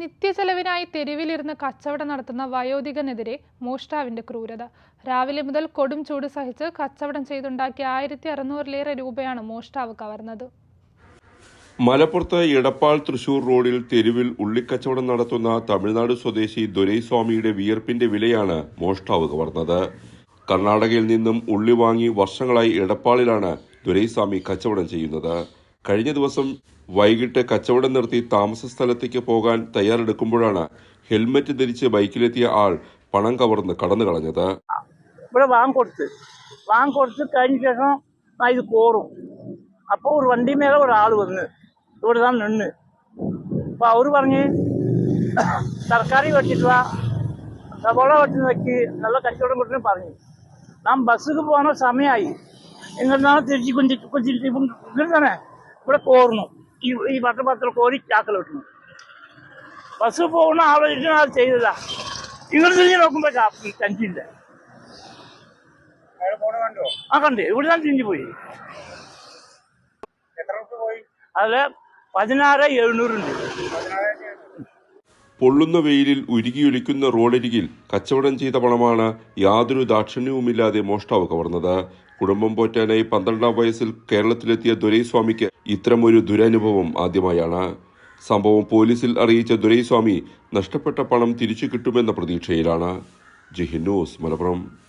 നിത്യചെലവിനായി തെരുവിലിരുന്ന് കച്ചവടം നടത്തുന്ന വയോധികനെതിരെ മോഷ്ടാവിന്റെ ക്രൂരത. രാവിലെ മുതൽ കൊടും ചൂട് സഹിച്ച് കച്ചവടം ചെയ്തുണ്ടാക്കിയ ആയിരത്തി അറുന്നൂറിലേറെ രൂപയാണ് മോഷ്ടാവ് കവർന്നത്. മലപ്പുറത്ത് എടപ്പാൾ തൃശൂർ റോഡിൽ തെരുവിൽ ഉള്ളിക്കച്ചവടം നടത്തുന്ന തമിഴ്നാട് സ്വദേശി ദൊരൈസ്വാമിയുടെ വിയർപ്പിന്റെ വിലയാണ് മോഷ്ടാവ് കവർന്നത്. കർണാടകയിൽ നിന്നും ഉള്ളി വാങ്ങി വർഷങ്ങളായി എടപ്പാളിലാണ് ദുരൈസ്വാമി കച്ചവടം ചെയ്യുന്നത്. കഴിഞ്ഞ ദിവസം വൈകിട്ട് കച്ചവടം നിർത്തി താമസ സ്ഥലത്തേക്ക് പോകാൻ തയ്യാറെടുക്കുമ്പോഴാണ് ഹെൽമറ്റ് ധരിച്ച് ബൈക്കിലെത്തിയ ആൾ പണം കവർന്ന് കടന്നു കളഞ്ഞത് ഇവിടെ വാങ്ങിക്കൊടുത്ത് വാങ്ങിക്കൊടുത്ത് കഴിഞ്ഞ ശേഷം நான் இது போகிறோம் அப்போ ஒரு வண்டி மேலே ஒரு ஆள் வந்து ഇവിടെ தான் നിന്ന് അപ്പോൾ അവർ പറഞ്ഞ് തർക്കാരി വെച്ചിട്ട് വാ സവോള വെച്ച് വെച്ച് നല്ല കച്ചവടം കൊടുത്തു പറഞ്ഞു നാം ബസ്സിക്ക് പോകാനോ സമയമായി എങ്ങനെയാണ് തിരിച്ച് കുഞ്ചി കുഞ്ചിട്ട് ഇങ്ങനെ തന്നെ ഇവിടെ കോർന്നു ഈ ഈ പട്ടപത്ര കോരി ചാക്കൽ വെട്ടുന്നു ബസ് പോകുന്ന ആലോചിക്കുന്ന അത് ചെയ്തതാ ഇങ്ങനെ തിരിഞ്ഞ് നോക്കുമ്പോ ടെൻഷനില്ല ആ കണ്ടു. ഇവിടെ നിന്ന് തിരിഞ്ഞു പോയി. അതിൽ പതിനാറ് എഴുന്നൂറുണ്ട് പൊള്ളുന്ന വെയിലിൽ ഉരുകിയൊലിക്കുന്ന റോഡരികിൽ കച്ചവടം ചെയ്ത പണമാണ് യാതൊരു ദാക്ഷിണ്യവുമില്ലാതെ മോഷ്ടാവ് കവർന്നത്. കുടുംബം പോറ്റാനായി പന്ത്രണ്ടാം വയസ്സിൽ കേരളത്തിലെത്തിയ ദുരൈസ്വാമിക്ക് ഇത്തരമൊരു ദുരനുഭവം ആദ്യമായാണ്. സംഭവം പോലീസിൽ അറിയിച്ച ദുരൈസ്വാമി നഷ്ടപ്പെട്ട പണം തിരിച്ചു കിട്ടുമെന്ന പ്രതീക്ഷയിലാണ്. ജിഹിൻ ന്യൂസ് മലപ്പുറം.